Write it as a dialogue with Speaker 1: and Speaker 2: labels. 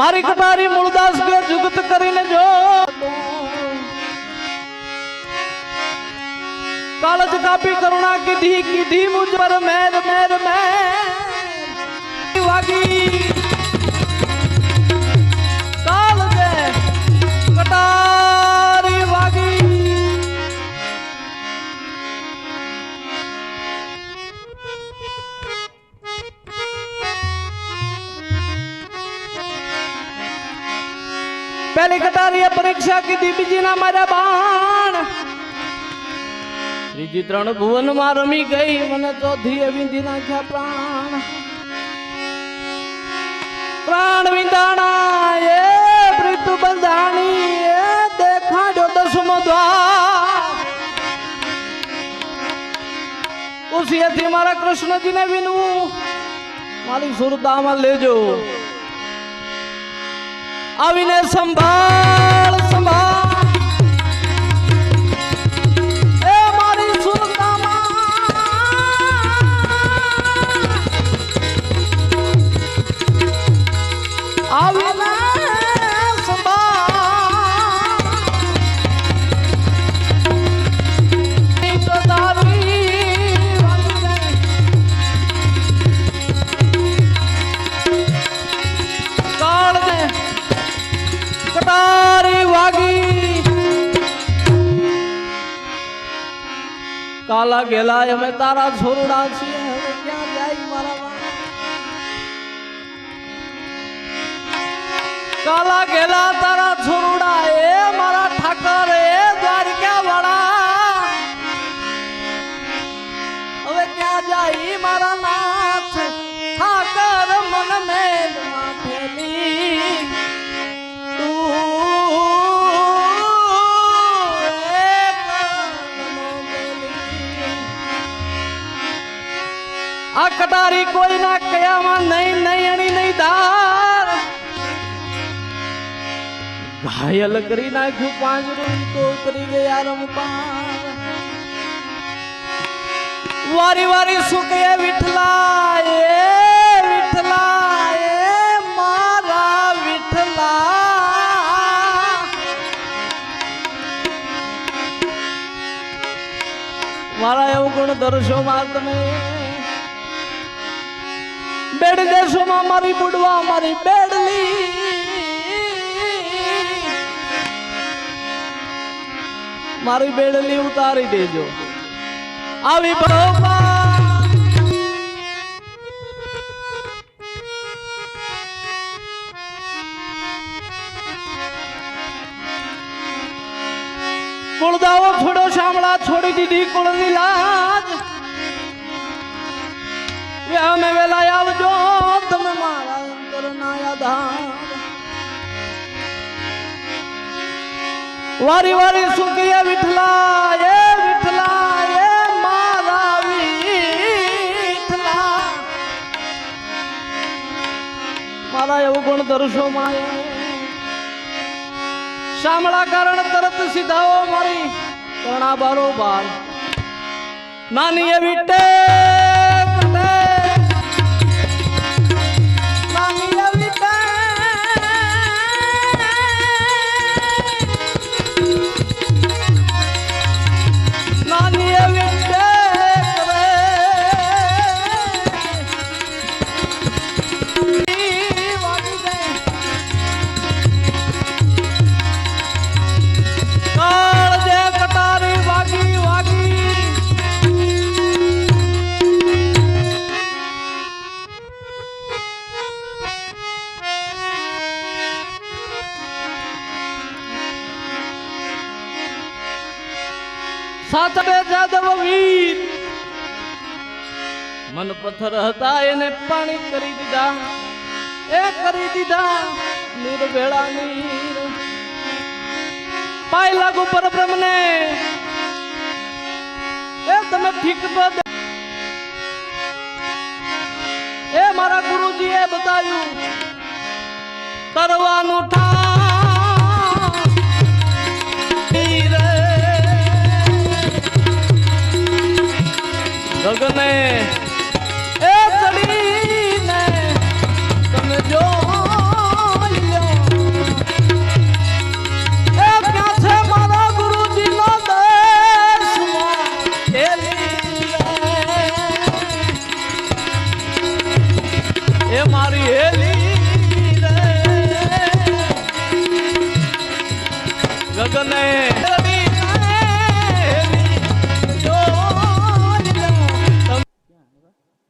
Speaker 1: મારી કટારી મૂળદાસ બે જુગત કરીને જો. કાળજ કાપી કરુણા કીધી કીધી મુજબર મેર મેર મેર. વાગી પહેલી પરીક્ષા કીધી બીજી ના માર્યા બાણ. ત્રીજી ત્રણ ભુવનમાં રમી ગઈ, મને ચોથી વિંધી નાખ્યા પ્રાણ. પ્રાણ વિંધાણા એ પ્રીતુ બંધાણી એ દેખાડ્યો દસમો દ્વાર. ઉસીએથી મારા કૃષ્ણજીને વિનવું મારી સુરતામાં લેજો. આવીને સંભાળ સંભાળ. એ આવીને કાલા ગેલા અમે તારા છોરડા છીએ, હવે ક્યાં જાય મારા કાલા ગેલા તારા છોરડા એ કટારી કોઈના કયામાં નહીં નહીં અણી નહીં ધાર. ઘાયલ કરી નાખ્યું પાંજરું, તો ઉતરી ગયા રમતા વારી વારી સુકે વિઠલા એ વિઠલા એ મારા વિઠલા. મારા એવું ગુણ દર્શો માં તમે બેડ દેશો માં મારી બુડવા, મારી બેડલી. મારી બેડલી ઉતારી દેજો. આવી ભગવાન. કુળદાવો છોડો, શામળા છોડી દીધી કુળની લાજ. વારી વારી સુકીએ વિઠલા એ વિઠલા એ મારા વિઠલા મારા એવું ગુણ દર્શો માયા શામળા કારણ તરત સીધાઓ મારી કરણા બારોબાર નાની એ વિટે સાતડે જાદવ વીર. મન પથ્થર હતા એને પાણી કરી દીધા. એ કરી દીધા નિર્ભેળા નીર. પાય લાગુ પર બ્રહ્મને. એ તમે ઠીક તો એ મારા ગુરુજીએ બતાવ્યું, કરવાનું ઠામ ગગને એ